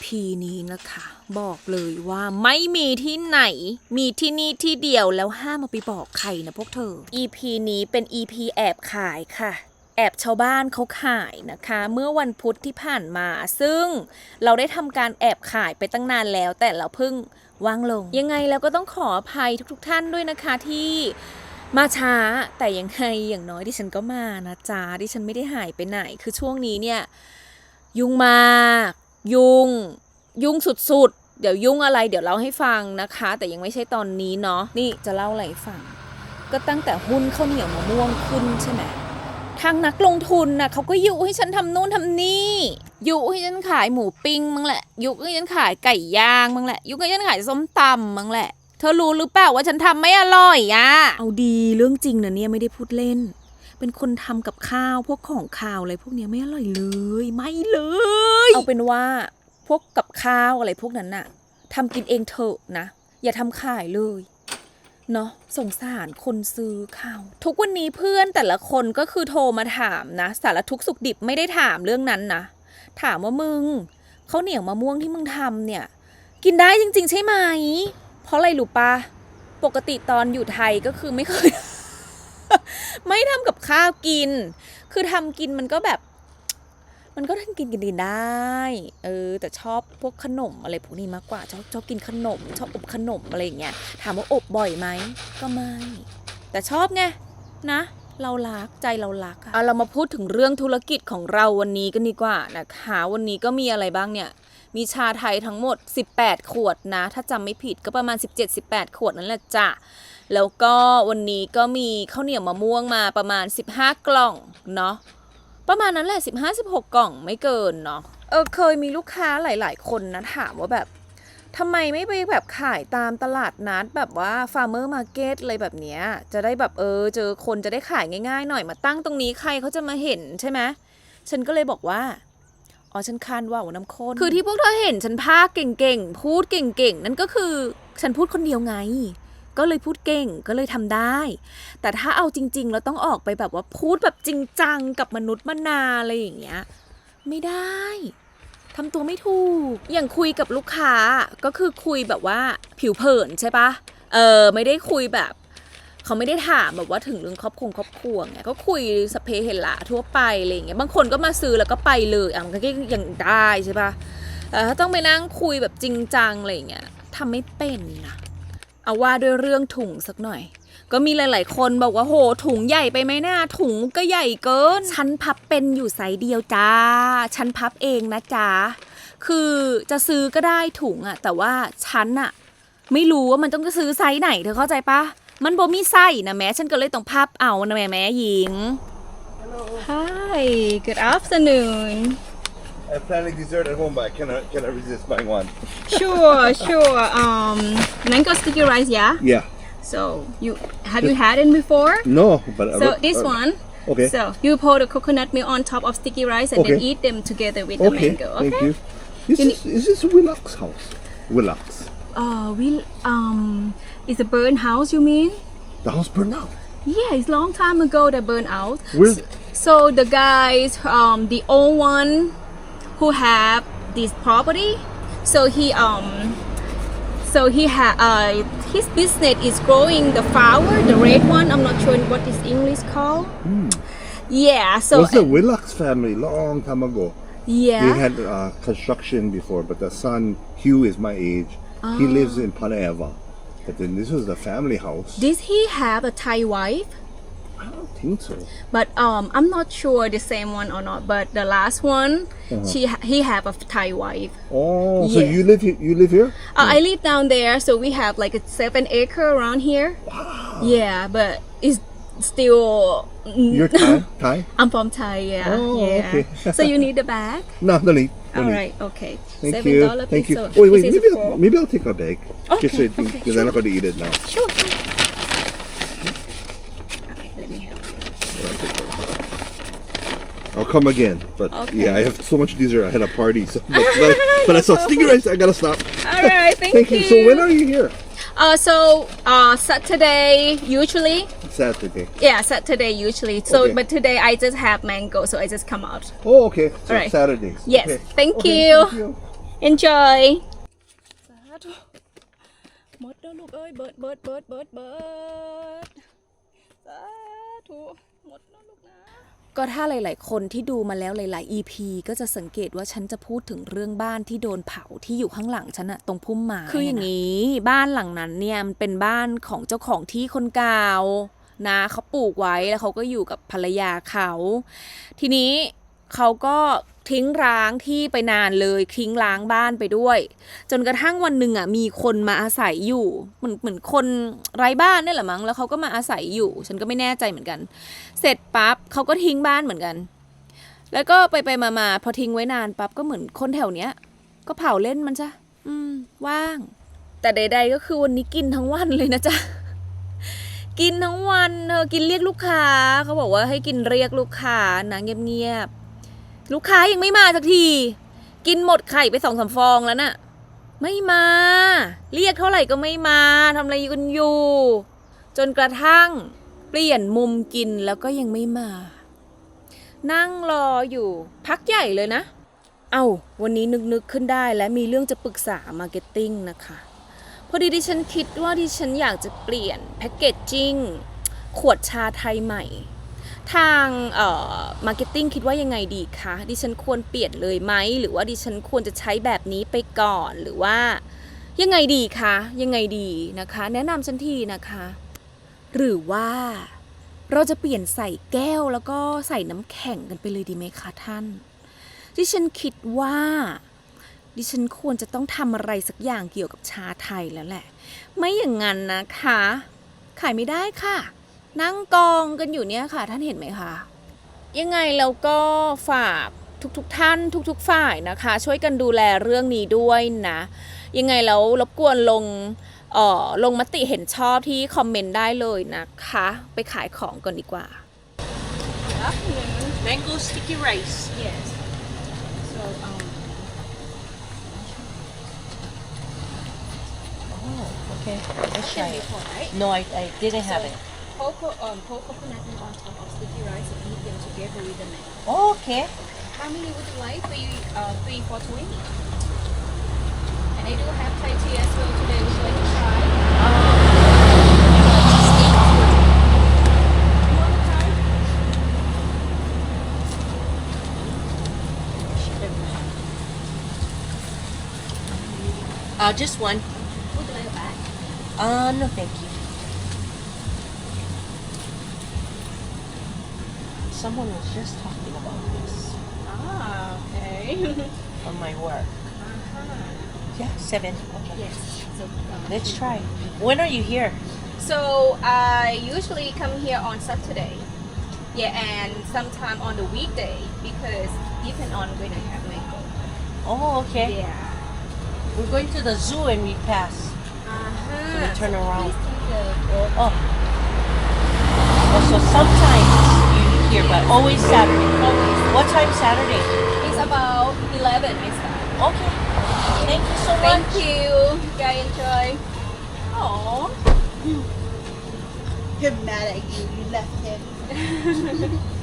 EP นี้นะคะ บอกเลยว่าไม่มีที่ไหน มีที่นี่ที่เดียวแล้วห้ามมาไปบอกใครนะพวกเธอ EP นี้เป็น EP แอบขายค่ะ แอบชาวบ้านเขาขายนะคะ เมื่อวันพุธที่ผ่านมา ซึ่งเราได้ทำการแอบขายไปตั้งนานแล้ว แต่เราเพิ่งวางลง ยังไงแล้วก็ต้องขออภัยทุกๆท่านด้วยนะคะที่มาช้าแต่ยังไงอย่างน้อยดิฉันก็มานะจ๊ะดิฉันไม่ได้หายไปไหน คือช่วงนี้เนี่ย ยุ่งมาก ยุ่งยุ่งสุดๆ เดี๋ยวยุ่งอะไร เดี๋ยวเล่าให้ฟังนะคะ แต่ยังไม่ใช่ตอนนี้เนาะนี่จะเล่าอะไรฟัง ก็ตั้งแต่หุ้นข้าวเหนียวมะม่วงขึ้นใช่ไหมทางนักลงทุนนะเขาก็ยุให้ฉันทำนู่นทำนี่ยุให้ฉันขายหมูปิ้งมั้งแหละยุให้ฉันขายไก่ย่างมั้งแหละยุให้ฉันขายส้มตำมั้งแหละ เธอรู้หรือเปล่าว่าฉันทำไม่อร่อยอะเอาดีเรื่องจริงนะเนี่ยไม่ได้พูดเล่น เป็นคนทำกับข้าวพวกของข้าวอะไรพวกนี้ไม่อร่อยเลย ไม่เลย เอาเป็นว่าพวกกับข้าวอะไรพวกนั้นน่ะทำกินเองเถอะนะ อย่าทำขายเลยเนาะสงสารคนซื้อข้าวทุกวันนี้เพื่อนแต่ละคนก็คือโทรมาถามนะ สารทุกสุขดิบไม่ได้ถามเรื่องนั้นนะ ถามว่ามึงเขาเหนียวมะม่วงที่มึงทำเนี่ย กินได้จริง ๆ ใช่ไหม เพราะอะไรหรู้ปะปกติตอนอยู่ไทยก็คือไม่เคย ไม่ทำกับข้าวกิน คือทำกินมันก็แบบ มันก็ทำกินกินกินได้ เออ แต่ชอบพวกขนมอะไรพวกนี้มากกว่า ชอบชอบกินขนม ชอบอบขนมอะไรอย่างเงี้ย ถามว่าอบบ่อยไหม ก็ไม่ แต่ชอบไงนะ เรารักใจเรารักอะเอาเรามาพูดถึงเรื่องธุรกิจของเราวันนี้กันดีกว่านะคะวันนี้ก็มีอะไรบ้างเนี่ยมีชาไทยทั้งหมด 18 ขวดนะ ถ้าจำไม่ผิดก็ประมาณ 17-18 ขวดนั่นแหละจ้ะ แล้วก็วันนี้ก็มีข้าวเหนียวมะม่วงมาประมาณ 15 กล่องเนาะประมาณนั้นแหละ 15-16 กล่องไม่เกินเนาะเออเคยมีลูกค้าหลาย ๆ คนนะถามว่าแบบทำไมไม่ไปแบบขายตามตลาดนัดแบบว่าฟาร์มเมอร์มาร์เก็ตอะไรแบบเนี้ยจะได้แบบเออ เจอคนจะได้ขายง่าย ๆ หน่อยมาตั้งตรงนี้ใครเขาจะมาเห็นใช่ไหมฉันก็เลยบอกว่าอ๋อฉันคานว่าวน้ำข้นคือที่พวกเธอเห็นฉันพากเก่งๆ พูดเก่งๆ นั่นก็คือฉันพูดคนเดียวไง ก็เลยพูดเก่งก็เลยทำได้ แต่ถ้าเอาจริง ๆ แล้วต้องออกไปแบบว่าพูดแบบจริงจังกับมนุษย์มนาอะไรอย่างเงี้ยไม่ได้ทำตัวไม่ถูก อย่างคุยกับลูกค้าก็คือคุยแบบว่าผิวเผินใช่ปะเออไม่ได้คุยแบบเขาไม่ได้ถามแบบว่าถึงเรื่องครอบครัวครอบครัวไงก็คุยสเปเฮลาทั่วไปอะไรอย่างเงี้ยบางคนก็มาซื้อแล้วก็ไปเลยอะมันก็ยังได้ใช่ปะแต่ถ้าต้องไปนั่งคุยแบบจริงจังอะไรอย่างเงี้ยทำไม่เป็นนะ เอาว่าด้วยเรื่องถุงสักหน่อย ก็มีหลาย ๆ คนบอกว่าโหถุงใหญ่ไปไหมนะถุงก็ใหญ่เกิน ฉันพับเป็นอยู่ไซส์เดียวจ้า ฉันพับเองนะจ๊ะคือจะซื้อก็ได้ถุงอะแต่ว่าฉันอะไม่รู้ว่ามันต้องซื้อไซส์ไหนเธอเข้าใจปะมันบ่มีไส้นะแม้ฉันก็เลยต้องพับเอานะแม่แม่หญิง Hi, good afternoon. I'm planning dessert at home, but I cannot cannot resist buying one. Sure, sure. Um, mango sticky rice, yeah. Yeah. So you have you had it before? No, but So this one. Okay. So you pour the coconut milk on top of sticky rice and then eat them together with the mango. Okay. Thank you. This You is, is this Willax house? Willax. Uh, we um, it's a burn house. You mean? The house burned out. Yeah, it's long time ago that burned out. Where's it? So the guys, um, the old one who have this property, so he um, so he had uh, his business is growing the flower, the red one. I'm not sure what this English called. Yeah. So it was the Willax family long time ago? yeah. They had uh, construction before, but the son Hugh is my age. He Ah. lives in Panayava. But then this was the family house. Did he have a Thai wife? I don't think so. But um, I'm not sure the same one or not. But the last one, she he have a Thai wife. Oh, so you live you live here? Uh, I live down there, so we have like a seven acre around here. Yeah, but it's still. You're Thai? Thai? I'm from Thai. Yeah. Oh, yeah. okay. so you need a bag. No, no need. All need. right. Okay. Thank Seven you. dollar Thank you. Wait, wait. Maybe I'll, maybe I'll take a bag. Okay, Just so okay, because I'm not going to eat it now. Sure. sure. Okay, let me help. I'll come again. But Okay. yeah, I have so much dessert. I had a party, so but, but, but I saw sticky rice. I gotta stop. All right. Thank, Thank you. So when are you here? Uh, so uh, Saturday usually. Saturday. Yeah, Saturday usually. So, Okay. but today I just have mango, so I just come out. Oh, okay. So Alright. Saturdays. Yes. Okay. Thank Okay, you. Thank you. enjoy สาธุหมดแล้วลูกเอ้ย เบิดเบิดเบิดเบิดเบิดสาธุ ก็ถ้าหลาย ๆ คนที่ดูมาแล้วหลาย ๆ EP ก็จะสังเกตว่าฉันจะพูดถึงเรื่องบ้านที่โดนเผาที่อยู่ข้างหลังฉันอะตรงพุ่มไม้คืออย่างนี้ บ้านหลังนั้นเนี่ยมันเป็นบ้านของเจ้าของที่คนเก่านะเขาปลูกไว้แล้วเขาก็อยู่กับภรรยาเขา ทีนี้ เขาก็ทิ้งร้างที่ไปนานเลยทิ้งร้างบ้านไปด้วย จนกระทั่งวันหนึ่งอะมีคนมาอาศัยอยู่เหมือนเหมือนคนไร้บ้านเนี่ยแหละมั้งแล้วเขาก็มาอาศัยอยู่ ฉันก็ไม่แน่ใจเหมือนกัน เสร็จปั๊บเขาก็ทิ้งบ้านเหมือนกัน แล้วก็ไปไปมามาพอทิ้งไว้นานปั๊บก็เหมือนคนแถวเนี้ย ก็เผาเล่นมันจ้ะอืม ว่าง แต่ใด ๆ ก็คือวันนี้กินทั้งวันเลยนะจ๊ะกินทั้งวันเธอกินเรียกลูกค้า เขาบอกว่าให้กินเรียกลูกค้านะเงียบๆ ลูกค้ายังไม่มาสักที กินหมดไข่ไปสองสาฟองแล้วน่ะ ไม่มา เรียกเท่าไหร่ก็ไม่มาทำอะไรกันอยู่ จนกระทั่งเปลี่ยนมุมกินแล้วก็ยังไม่มา นั่งรออยู่ พักใหญ่เลยนะ เอา้าวันนี้นึกๆขึ้นได้และมีเรื่องจะปรึกษามาร์เก็ตติ้งนะคะ พอดีดิฉันคิดว่าดิฉันอยากจะเปลี่ยนแพคเกจจิ้งขวดชาไทยใหม่ ทางเอ่อมาร์เก็ตติ้งคิดว่ายังไงดีคะดิฉันควรเปลี่ยนเลยไหมหรือว่าดิฉันควรจะใช้แบบนี้ไปก่อนหรือว่ายังไงดีคะยังไงดีนะคะ แนะนำฉันทีนะคะ หรือว่าเราจะเปลี่ยนใส่แก้วแล้วก็ใส่น้ำแข็งกันไปเลยดีไหมคะท่าน ดิฉันคิดว่า ดิฉันควรจะต้องทำอะไรสักอย่างเกี่ยวกับชาไทยแล้วแหละ ไม่อย่างนั้นนะคะ ขายไม่ได้ค่ะ นั่งกองกันอยู่เนี่ยค่ะ ท่านเห็นไหมคะยังไงแล้วก็ฝากทุกๆทท่านทุก ๆ ฝ่ายนะคะ ช่วยกันดูแลเรื่องนี้ด้วยนะ ยังไงแล้วรบกวนลงเอ่อลงมติเห็นชอบที่คอมเมนต์ได้เลยนะคะ ไปขายของก่อนดีกว่า afternoon Mango sticky rice. yes so um Oh, okay. Let's try it. before right No, I, I didn't have it. Coco um coco coconut and on top of sticky rice and eat them together with the mango Oh, okay. How many would you like? Three, uh, three for twenty. And I do have Thai tea as well today. Would you like to try? You want to try? Uh, just one. Would you like a bag? Uh, no, thank you. Someone was just talking about this Ah, okay. on my work. Yeah, seven. Okay. yes. So, um, Let's try. When are you here? So I usually come here on Saturday. Yeah, and sometime on the weekday because depend on when I have mango. Oh, okay. Yeah. We're going to the zoo and we pass. Uh-huh. So we turn around. Please take the. Oh. Oh, so sometimes here, but always Saturday. Always. What time Saturday? It's about 11 I start. Okay. Thank you so Thank much. Thank you. Guys, enjoy. Aww. You're mad at you. You left him.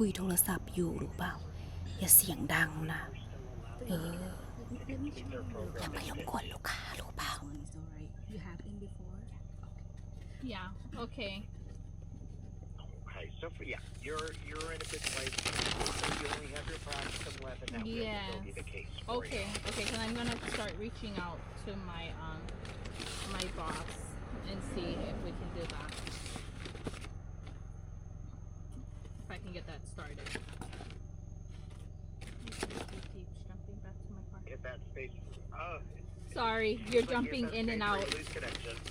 ค้าคุยโทรศัพท์อยู่หรือเปล่า อย่าเสียงดังนะ เออ อย่าไปรบกวนลูกค้ารู้เปล่า You have been before? Yeah. Okay. Okay, so for, yeah, you're you're in a good place. You only have your processing left, and that will Yeah. still be the case. for Okay, okay, so I'm gonna start reaching out to my um my boss and see if we can do that. can get that started. Get that space. Oh. Sorry, you're like jumping in and out.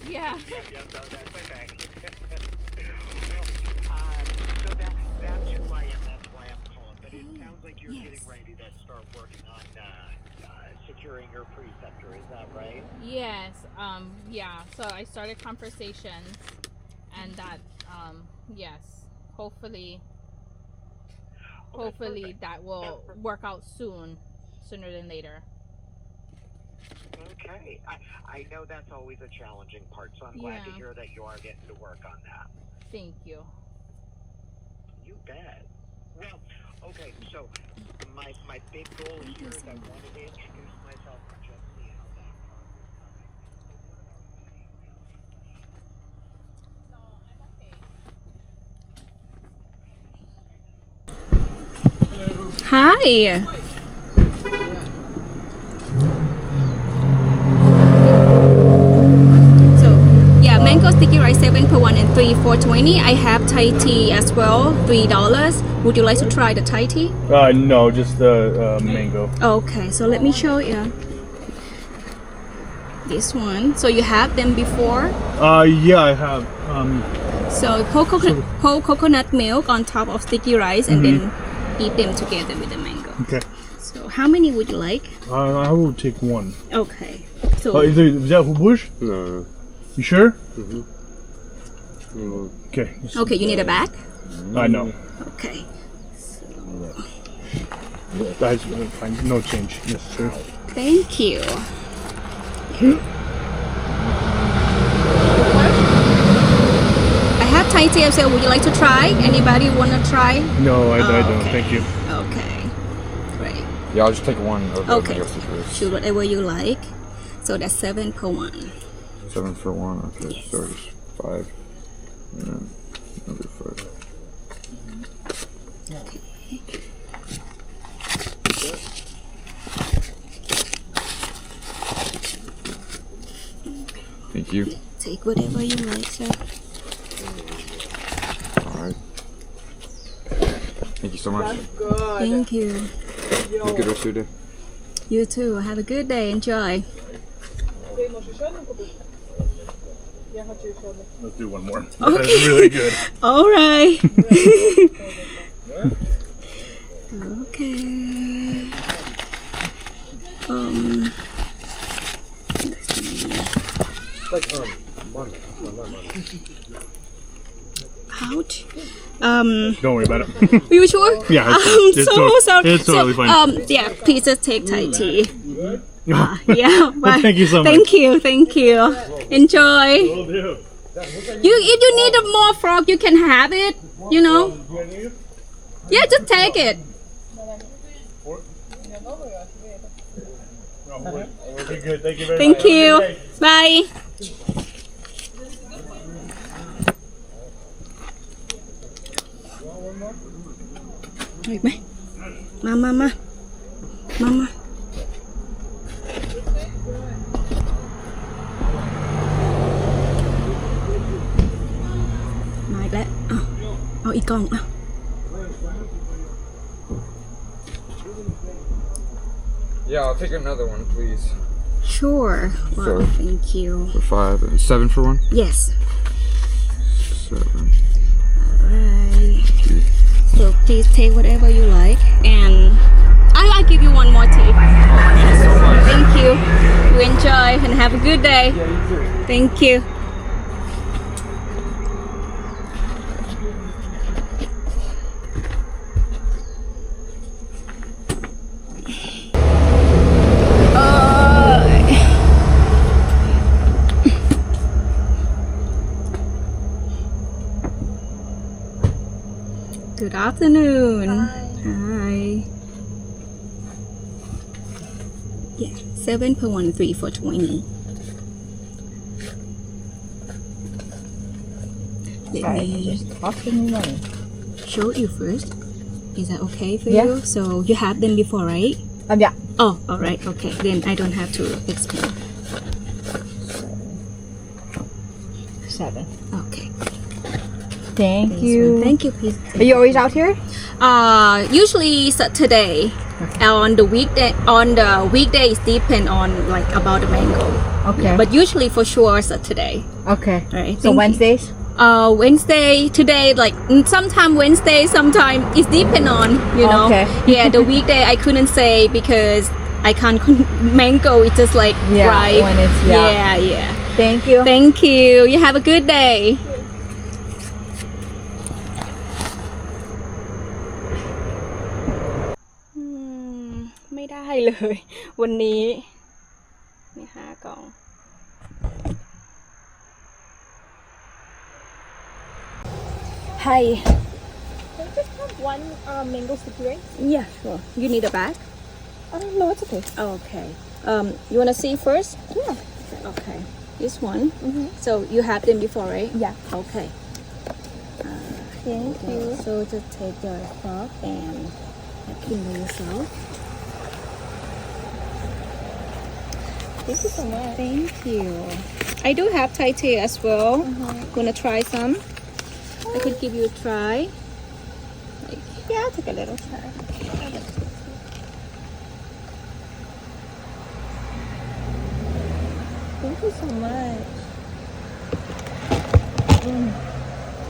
Yeah. yeah, that's why I'm calling. But it sounds like you're yes. getting ready to start working on uh, uh, securing your preceptor. Is that right? Yes. Um. Yeah. So I started conversations, and that. Um. Yes. Hopefully, Hopefully that will work out soon, sooner than later. Okay. I, I know that's always a challenging part, so I'm glad to Yeah. hear that you are getting to work on that. Thank you. You bet. Well, okay, so my my big goal here is I wanted to introduce myself and just see how that Hi. So yeah, mango sticky rice seven per one and three for twenty. I have Thai tea as well, three dollars. Would you like to try the Thai tea? Uh, no, just the uh, mango. Okay, so let me show you. This one. So you have them before. Uh, yeah, I have. Um, So coconut, whole coconut milk on top of sticky rice, and then eat them together with the mango. okay. So how many would you like? Uh, I will take one. Okay. So Oh, is, it, is that bush? No. You sure? Mhm. Okay. okay, you need a bag. I know. Okay. That's fine. No change necessary. Thank you. I have Thai tea as well. Would you like to try? Anybody want to try? No, I, I Oh, don't. okay. Thank you. Okay. Great. Yeah, I'll just take one of Okay. mango stickers. Choose whatever you like. So that's seven per one. Seven for one. Okay, so it's five. And then another five. Thank you. Take whatever you like, sir. All right. Thank you so much. Thank you. Have a good rest of your day. You too. Have a good day. Enjoy. Let's do one more. That's really good. All right. okay. Um. Ouch. Um. Don't worry about it. Are you sure? Yeah, it's- I'm it's so tot- sorry. it's totally so, fine. Um. Yeah. Please just take Thai tea. Ah, yeah. Bye. Thank you so much. Thank you. Thank you. Enjoy. You if you need a more frog, you can have it. You know. Yeah, just take it. Thank you very Thank much. Have a good you. day. Bye. Đượcไหมมามามามามามาอีกแล้วเอาเอาอีกกล่องเอา Yeah, I'll take another one, please. sure wow Sure. thank you For five and seven for one. yes Seven. So please take whatever you like, and I I give you one more tea. Thank you. You enjoy and have a good day. Thank you. Good afternoon. Hi. Yeah, seven per one, three for twenty. Let me show you first. Is that okay for you? So you have them before, right? Um, yeah. Oh, all right. Okay, then I don't have to explain. Seven. Okay. Thank you. one. Thank you. Please. Are you always out here? Uh, usually Saturday on the weekday on the weekdays depend on like about the mango Okay. but usually for sure Saturday okay. Alright, So you. Wednesdays? uh Wednesday today like mm, sometime Wednesday sometime it depend on you know Okay. yeah the weekday I couldn't say because I can't con- mango it's just like Yeah, right when it's- yeah. yeah yeah Thank you. thank you you have a good day เลย วันนี้นี่ห้ากล่อง Hi. One uh, mango sticky rice. Yeah, sure. You need a bag? Oh no, it's okay. Okay. Um, you wanna see first? Yeah. Okay. This one. So you have them before, right? Yeah. Okay. Thank you. So just take your fork and clean by yourself. Thank you so much. Thank you. I do have Thai tea as well. Gonna try some? I could give you a try. Yeah, I'll take a little time. Thank you so much.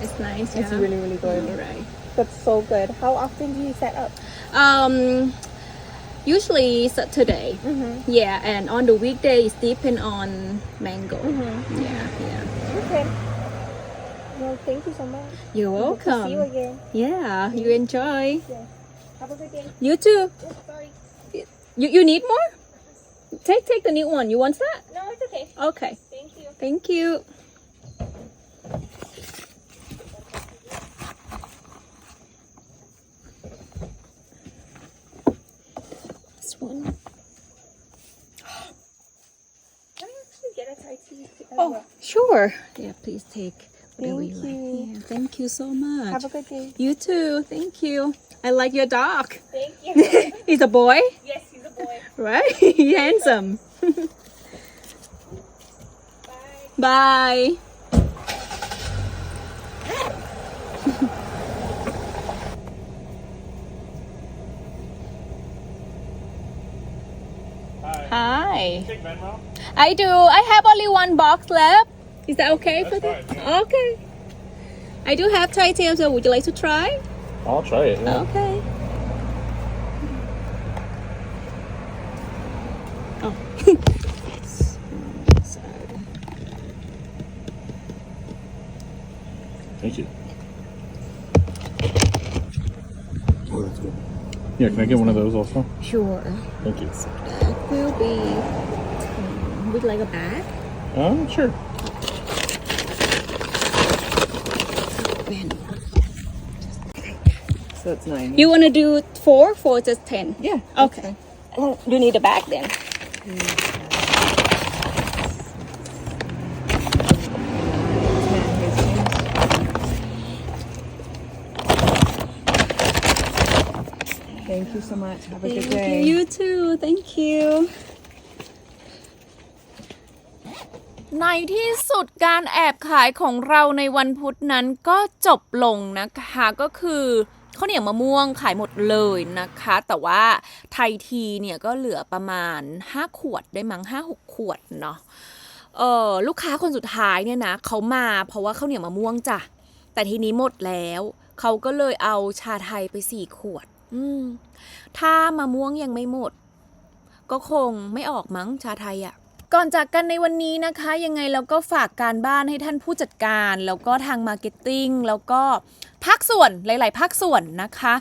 It's nice. It's yeah? really, really good. Right. That's so good. How often do you set up? Um, usually Saturday. Mm-hmm. Yeah, and on the weekdays depend on mango. Mm-hmm. Yeah, yeah. Okay. Well, thank you so much. You're to See you welcome. again. Yeah, you enjoy. Have a good day. You too. Oh, sorry. You you need more? Take take the new one. You want that? No, it's okay. Okay. Thank you. Thank you. This one. Can I actually get a Thai tea? As oh, oh, sure. Yeah, please take whatever Thank you like. Yeah, thank you so much. Have a good day. You too. Thank you. I like your dog. Thank you. He's a boy, yes, he's a boy. right? he's Handsome. Bye. Bye. Hi. I do. I have only one box left. Is that okay for fine, Okay. I do have Thai tea, so would you like to try? I'll try it. Yeah. Okay. Oh. Thank you. Oh, that's good. Yeah, can I get one of those also? Sure. Thank you. That will be. um, Would like a bag? Um, sure. So it's nine. You want to do four for just ten? yeah. Okay. Oh, You need a bag then. Thank you so much. Have a good Thank day. you. You too. Thank you. ในที่สุดการแอบขายของเราในวันพุธนั้นก็จบลงนะคะก็คือข้าวเหนียวมะม่วงขายหมดเลยนะคะ แต่ว่าไทยทีเนี่ยก็เหลือประมาณ 5 ขวดได้มั้ง5 6 ขวดเนาะเออลูกค้าคนสุดท้ายเนี่ยนะเขามาเพราะว่าข้าวเหนียวมะม่วงจ้ะแต่ทีนี้หมดแล้ว เขาก็เลยเอาชาไทยไปสี่ขวด อืม ถ้ามะม่วงยังไม่หมด ก็คงไม่ออกมั้งชาไทยอะ่ะ ก่อนจากกันในวันนี้นะคะ ยังไงเราก็ฝากการบ้านให้ท่านผู้จัดการ แล้วก็ทางมาร์เก็ตติ้งแล้วก็ภาคส่วนหลาย ๆ ภาคส่วนนะคะ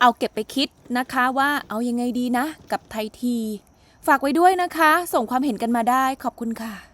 เอาเก็บไปคิดนะคะว่าเอายังไงดีนะ กับไทยที ฝากไว้ด้วยนะคะ ส่งความเห็นกันมาได้ขอบคุณค่ะ